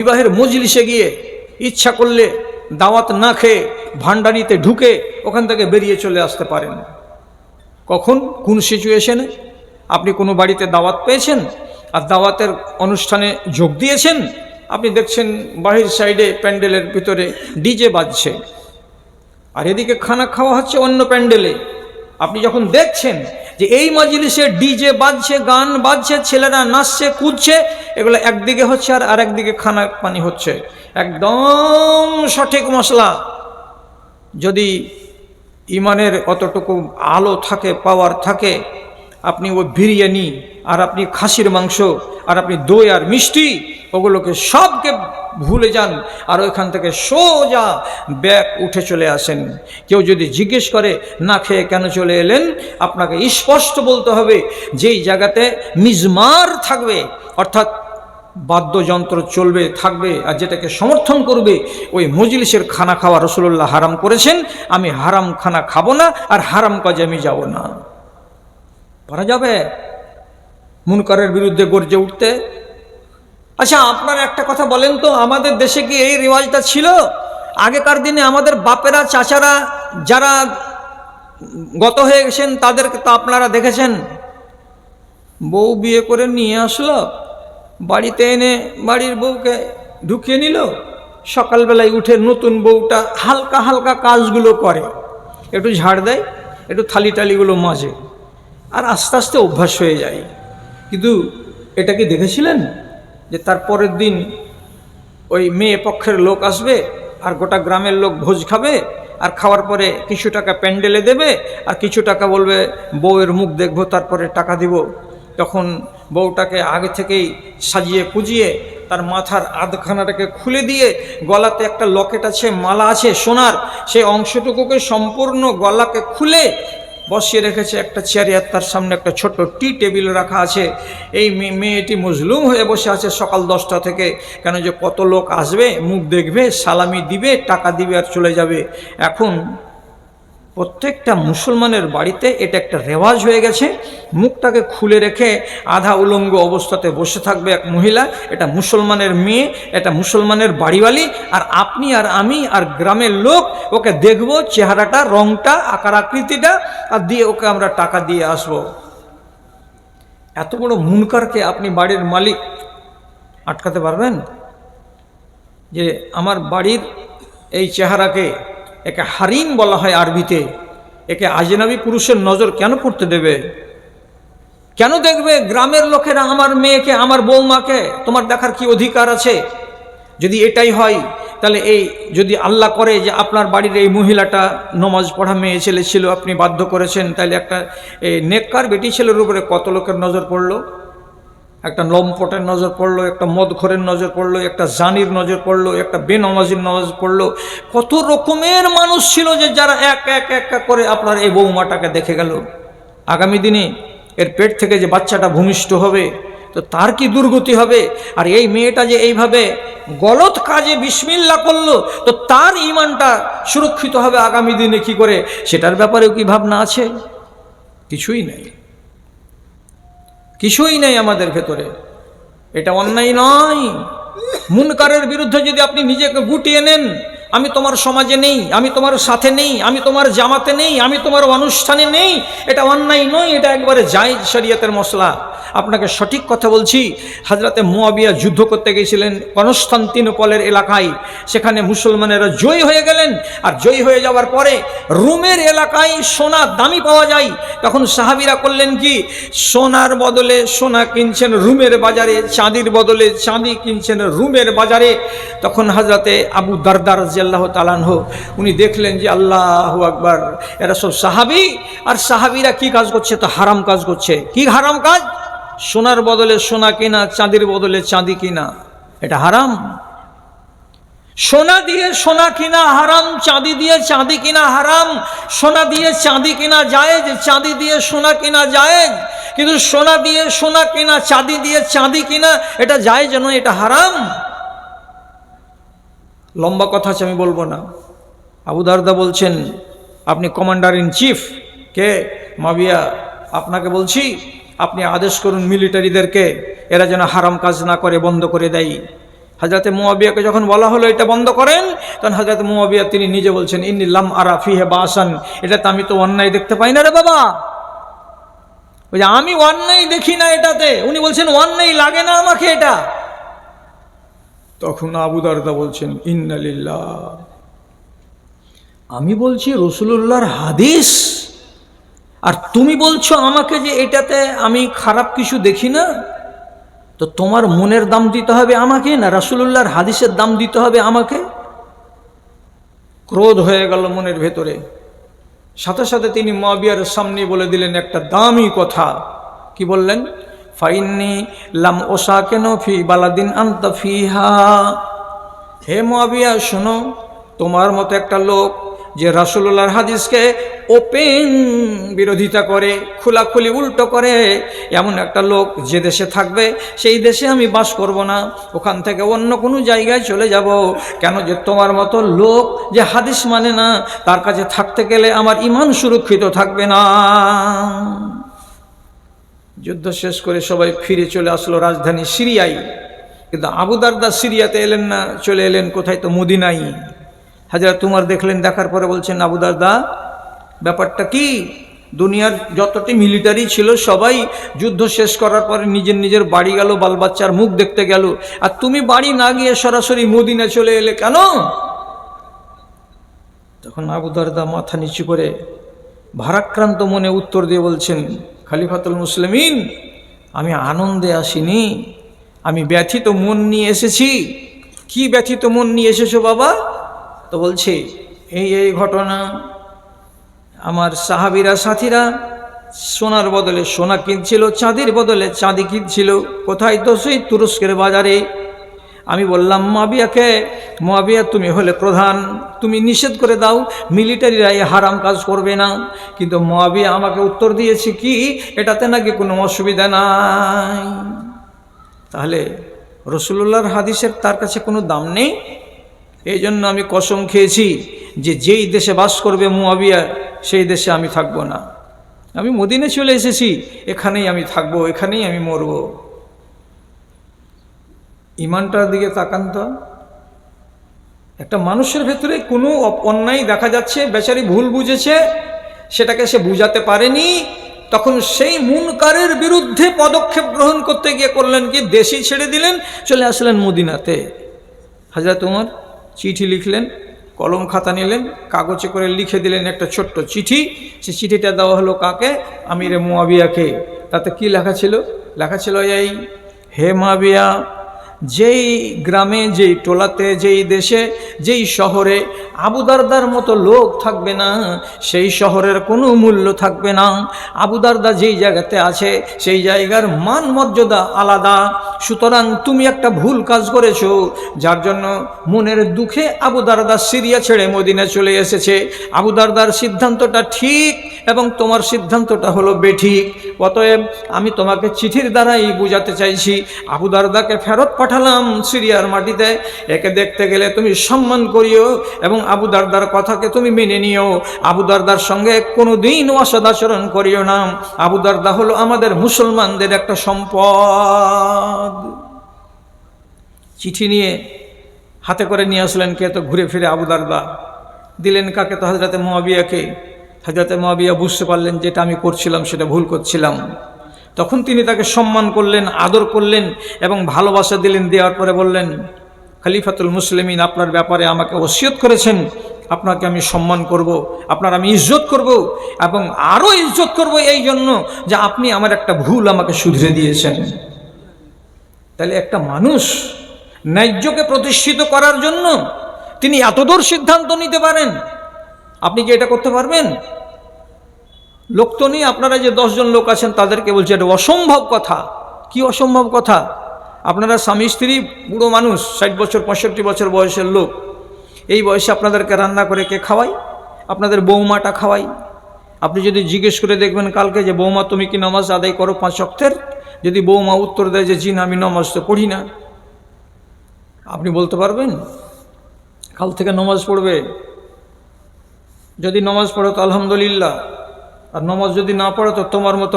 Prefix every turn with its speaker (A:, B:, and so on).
A: বিবাহের মজলিসে গিয়ে ইচ্ছা করলে দাওয়াত না খেয়ে ভান্ডারিতে ঢুকে ওখান থেকে বেরিয়ে চলে আসতে পারেন। কখন? কোন সিচুয়েশনে আপনি কোনো বাড়িতে দাওয়াত পেয়েছেন? আর দাওয়াতের অনুষ্ঠানে যোগ দিয়েছেন? আপনি দেখছেন বাহির সাইডে প্যান্ডেলের ভিতরে ডিজে বাজছে। আর এদিকে খানা খাওয়া হচ্ছে অন্য প্যান্ডেলে। আপনি যখন দেখছেন যে এই মজলিসে ডিজে বাজছে, গান বাজছে, ছেলেরা নাচছে, কুদছে, এগুলো একদিকে হচ্ছে আর আরেকদিকে খানা পানি হচ্ছে। একদম সঠিক মশলা। যদি ইমানের অতটুকু আলো থাকে পাওয়ার থাকে, আপনি ওই বিরিয়ানি আর আপনি খাসির মাংস, আর আপনি দই আর মিষ্টি, ওগুলোকে সবকে ভুলে যান আর ওইখান থেকে সোজা ব্যাগ উঠে চলে আসেন। কেউ যদি জিজ্ঞেস করে, না খেয়ে কেন চলে এলেন? আপনাকে স্পষ্ট বলতে হবে, যেই জায়গাতে মিজমার থাকবে, অর্থাৎ বাদ্যযন্ত্র চলবে, থাকবে, আর যেটাকে সমর্থন করবে, ওই মজলিসের খানা খাওয়া রসুল্লাহ হারাম করেছেন, আমি হারাম খানা খাব না, আর হারাম কাজে আমি যাব না। পারা যাবে? মুনকারের বিরুদ্ধে গর্জে উঠতে। আচ্ছা আপনারা একটা কথা বলেন তো, আমাদের দেশে কি এই রেওয়াজটা ছিল? আগেকার দিনে আমাদের বাপেরা, চাচারা যারা গত হয়ে গেছেন, তাদেরকে তো আপনারা দেখেছেন। বউ বিয়ে করে নিয়ে আসলো, বাড়িতে এনে বাড়ির বউকে ঢুকিয়ে নিল। সকালবেলায় উঠে নতুন বউটা হালকা হালকা কাজগুলো করে। একটু ঝাড় দেয়, একটু থালি টালিগুলো মাজে। আর আস্তে আস্তে অভ্যাস হয়ে যায়। কিন্তু এটা কি দেখেছিলেন? যে তার পরের দিন ওই মেয়ে পক্ষের লোক আসবে আর গোটা গ্রামের লোক ভোজ খাবে আর খাওয়ার পরে কিছু টাকা প্যান্ডেলে দেবে আর কিছু টাকা বলবে, বউয়ের মুখ দেখব, তারপরে টাকা দিব। তখন বউটাকে আগে থেকেই সাজিয়ে কুজিয়ে তার মাথার আধখানাটাকে খুলে দিয়ে গলাতে একটা লকেট আছে, মালা আছে, সোনার। সেই অংশটুকুকে সম্পূর্ণ গলাকে খুলে বসিয়ে রেখেছে একটা চেয়ারে আর তার সামনে একটা ছোট্ট টি টেবিল রাখা আছে। এই মেয়ে- মেয়েটি মজলুম হয়ে বসে আছে সকাল দশটা থেকে। কেন যে কত লোক আসবে, মুখ দেখবে, সালামি দিবে, টাকা দিবে আর চলে যাবে। এখন প্রত্যেকটা মুসলমানের বাড়িতে এটা একটা রেওয়াজ হয়ে গেছে। মুখটাকে খুলে রেখে আধা উলঙ্গ অবস্থাতে বসে থাকবে এক মহিলা, এটা মুসলমানের মেয়ে, এটা মুসলমানের বাড়িওয়ালি, আর আপনি আর আমি আর গ্রামের লোক ওকে দেখব চেহারাটা, রংটা, আকার আকৃতিটা, আর দিয়ে ওকে আমরা টাকা দিয়ে আসব। এত বড় মুনকারকে আপনি বাড়ির মালিক আটকাতে পারবেন? যে আমার বাড়ির এই চেহারাকে একে হারিম বলা হয় আরবিতে। একে আজনাবি পুরুষের নজর কেন পড়তে দেবে? কেন দেখবে গ্রামের লোকেরা আমার মেয়েকে, আমার বৌমাকে, তোমার দেখার কি অধিকার আছে? যদি এটাই হয়, তাহলে এই যদি আল্লাহ করে যে আপনার বাড়ির এই মহিলাটা নমাজ পড়া মেয়ে ছেলে ছিল, আপনি বাধ্য করেছেন, তাহলে একটা নেককার বেটি ছেলের উপরে কত লোকের নজর পড়ল? একটা লম্পটের নজর পড়ল, একটা মদখরের নজর পড়ল, একটা জানির নজর পড়ল, একটা বেনমাজির নজর পড়ল। কত রকমের মানুষ ছিল যে যারা এক এক এক করে আপনার এই বৌমাটাকে দেখে গেল। আগামী দিনে এর পেট থেকে যে বাচ্চাটা ভূমিষ্ঠ হবে, তো তার কি দুর্গতি হবে? আর এই মেয়েটা যে এইভাবে গলত কাজে বিসমিল্লা করল, তো তার ইমানটা সুরক্ষিত হবে আগামী দিনে কি করে? সেটার ব্যাপারেও কি ভাবনা আছে? কিছুই নেই। কিছুই নেই আমাদের ভেতরে। এটা অন্যায় নয়। মুনকারের বিরুদ্ধে যদি আপনি নিজেকে গুটিয়ে নেন, আমি তোমার সমাজে নেই, আমি তোমার সাথে নেই, আমি তোমার জামাতে নেই, আমি তোমার অনুষ্ঠানে নেই, এটা অন্যায় নয়, এটা একবারে জায়জ শরিয়তের মশলা। আপনাকে সঠিক কথা বলছি। হাজরাতে মুয়াবিয়া যুদ্ধ করতে গিয়েছিলেন কনস্তান্তিনোপলের এলাকায়। সেখানে মুসলমানেরা জয়ী হয়ে গেলেন। আর জয়ী হয়ে যাওয়ার পরে রোমের এলাকায় সোনা দামি পাওয়া যায়। তখন সাহাবিরা করলেন কি? সোনার বদলে সোনা কিনছেন রুমের বাজারে, চাঁদির বদলে চাঁদি কিনছেন রুমের বাজারে। তখন হাজরাতে আবু দারদার জিয়াল্লাহ তালানহ উনি দেখলেন যে আল্লাহ আকবার, এরা সব সাহাবি। আর সাহাবিরা কি কাজ করছে? তো হারাম কাজ করছে। কি হারাম কাজ? সোনার বদলে সোনা কিনা, চাঁদির বদলে চাঁদি কিনা, এটা হারাম। সোনা দিয়ে সোনা কিনা হারাম, চাঁদি দিয়ে চাঁদি কিনা হারাম। সোনা দিয়ে চাঁদি কিনা জায়েজ, চাঁদি দিয়ে সোনা কিনা জায়েজ। কিন্তু সোনা দিয়ে সোনা কিনা, চাঁদি দিয়ে চাঁদি কিনা, এটা জায়েজ নয়, এটা হারাম। লম্বা কথা আছে, আমি বলব না। আবু দারদা বলছেন, আপনি কমান্ডার ইন চিফ, কে? মাবিয়া, আপনাকে বলছি আপনি আদেশ করুন মিলিটারিদেরকে, এরা যেন হারাম কাজ না করে, বন্ধ করে দেয়। হাজরাতে মুয়াবিয়াকে যখন বলা হলো এটা বন্ধ করেন, তখন হাজরাতে মুয়াবিয়া তিনি নিজে বলছেন, ইন্নি লাম আরা ফিহে বাসান। এটাতে আমি তো অন্যায় দেখতে পাই না রে বাবা। ওই যে আমি অন্যায় দেখি না এটাতে। উনি বলছেন, অন্যায় লাগে না আমাকে এটা। তখন আবু দারদা বলছেন ইন্নালিল্লাহ আমি বলছি, রসুলুল্লাহর হাদিস আর তুমি বলছো আমাকে যে এটাতে আমি খারাপ কিছু দেখি না? তো তোমার মনের দাম দিতে হবে আমাকে না রাসুলুল্লাহর হাদিসের দাম দিতে হবে আমাকে? ক্রোধ হয়ে গেল মনের ভেতরে। সাথে সাথে তিনি মাবিয়ার সামনে বলে দিলেন একটা দামি কথা। কি বললেন? ফাইননি লাম ওসা কেন ফি বালাদিন আন্ত ফিহা। হে মাবিয়া শোনো, তোমার মতো একটা লোক যে রাসুল্লাহর হাদিসকে ওপেন বিরোধিতা করে, খোলাখুলি উল্টো করে, এমন একটা লোক যে দেশে থাকবে, সেই দেশে আমি বাস করব না, ওখান থেকে অন্য কোনো জায়গায় চলে যাব। কেন যে তোমার মতো লোক যে হাদিস মানে না, তার কাছে থাকতে গেলে আমার ইমান সুরক্ষিত থাকবে না। যুদ্ধ শেষ করে সবাই ফিরে চলে আসলো রাজধানী সিরিয়ায়। কিন্তু আবুদারদা সিরিয়াতে এলেন না, চলে এলেন কোথায় তো মদিনাই হাজার তোমার দেখলেন, দেখার পরে বলছেন, আবু দারদা, ব্যাপারটা কি? দুনিয়ার যতটি মিলিটারি ছিল, সবাই যুদ্ধ শেষ করার পরে নিজের নিজের বাড়ি গেল, বাল বাচ্চার মুখ দেখতে গেল। আর তুমি বাড়ি না গিয়ে সরাসরি মদিনা চলে এলে কেন? তখন আবু দারদা মাথা নিচু করে ভারাক্রান্ত মনে উত্তর দিয়ে বলছেন, খালিফাতুল মুসলিমিন, আমি আনন্দে আসিনি। আমি ব্যথিত মন নিয়ে এসেছি। কি ব্যথিত মন নিয়ে এসেছ বাবা? তো বলছে, এই এই ঘটনা আমার সাহাবিরা, সাথীরা সোনার বদলে সোনা কিনছিল, চাঁদির বদলে চাঁদি কিনছিল। কোথায় তো সেই তুরস্কের বাজারে? আমি বললাম মাবিয়াকে মাবিয়া তুমি হলে প্রধান, তুমি নিষেধ করে দাও, মিলিটারিরা এই হারাম কাজ করবে না। কিন্তু মাবিয়া আমাকে উত্তর দিয়েছে, কি? এটাতে নাকি কোনো অসুবিধা নাই। তাহলে রসুল্লাহর হাদিসের তার কাছে কোনো দাম নেই? এই জন্য আমি কসম খেয়েছি যে যেই দেশে বাস করবে মুয়াবিয়া, সেই দেশে আমি থাকব না। আমি মদিনে চলে এসেছি, এখানেই আমি থাকব, এখানেই আমি মরব। ইমানটার দিকে তাকান তো। একটা মানুষের ভেতরে কোনো অন্যায় দেখা যাচ্ছে, বেচারি ভুল বুঝেছে, সেটাকে সে বুঝাতে পারেনি, তখন সেই মুনকারের বিরুদ্ধে পদক্ষেপ গ্রহণ করতে গিয়ে করলেন কি? দেশি ছেড়ে দিলেন, চলে আসলেন মদিনাতে। হাজরা তোমার চিঠি লিখলেন, কলম খাতা নিলেন, কাগজে করে লিখে দিলেন একটা ছোট্ট চিঠি। সে চিঠিটা দেওয়া হলো কাকে? আমিরে মুয়াবিয়াকে। তাতে কি লেখা ছিল? লেখা ছিল এই, হে মাবিয়া যেই গ্রামে, যেই টোলাতে, যেই দেশে, যেই শহরে আবুদারদার মতো লোক থাকবে না, সেই শহরের কোনো মূল্য থাকবে না। আবুদারদা যেই জায়গাতে আছে, সেই জায়গার মান মর্যাদা আলাদা। সুতরাং তুমি একটা ভুল কাজ করেছ, যার জন্য মনের দুঃখে আবুদারদা সিরিয়া ছেড়ে মদিনা চলে এসেছে। আবুদারদার সিদ্ধান্তটা ঠিক এবং তোমার সিদ্ধান্তটা হলো বেঠিক। অতএব আমি তোমাকে চিঠির দ্বারাই বুঝাতে চাইছি আবুদারদাকে ফেরত পাঠালাম সিরিয়ার মাটিতে। একে দেখতে গেলে তুমি সম্মান করিও এবং আবু দারদার কথাকে তুমি মেনে নিও। আবু দারদার সঙ্গে কোনো দিন অসদাচরণ করিও না। আবু দারদা হলো আমাদের মুসলমানদের একটা সম্পদ। চিঠি নিয়ে হাতে করে নিয়ে আসলেন কে তো ঘুরে ফিরে আবু দারদা। দিলেন কাকে তো হাজরাতে মহাবিয়াকে হাজরাতে মহাবিয়া বুঝতে পারলেন যেটা আমি করছিলাম সেটা ভুল করছিলাম। তখন তিনি তাকে সম্মান করলেন, আদর করলেন এবং ভালোবাসা দিলেন, দেওয়ার পরে বললেন, খালিফাতুল মুসলিমিন আপনার ব্যাপারে আমাকে ওসিয়ত করেছেন, আপনাকে আমি সম্মান করব, আপনার আমি ইজ্জত করব এবং আরও ইজ্জত করব এই জন্য যে আপনি আমার একটা ভুল আমাকে শুধরে দিয়েছেন। তাহলে একটা মানুষ ন্যায্যকে প্রতিষ্ঠিত করার জন্য তিনি এতদূর সিদ্ধান্ত নিতে পারেন আপনি কি এটা করতে পারবেন? লোক তো নেই, আপনারা যে দশজন লোক আছেন তাদেরকে বলছে, এটা অসম্ভব কথা। কি অসম্ভব কথা? আপনারা স্বামী, স্ত্রী, বুড়ো মানুষ, ষাট বছর, পঁয়ষট্টি বছর বয়সের লোক, এই বয়সে আপনাদেরকে রান্না করে কে খাওয়াই আপনাদের বৌমাটা খাওয়াই আপনি যদি জিজ্ঞেস করে দেখবেন কালকে যে, বৌমা, তুমি কি নামাজ আদায় করো পাঁচ অক্তের? যদি বৌমা উত্তর দেয় যে, জি না, আমি নামাজ তো পড়ি না। আপনি বলতে পারবেন? কাল থেকে নমাজ পড়বে। যদি নমাজ পড়ো তো আলহামদুলিল্লাহ আর নমাজ যদি না পড়ো তো তোমার মতো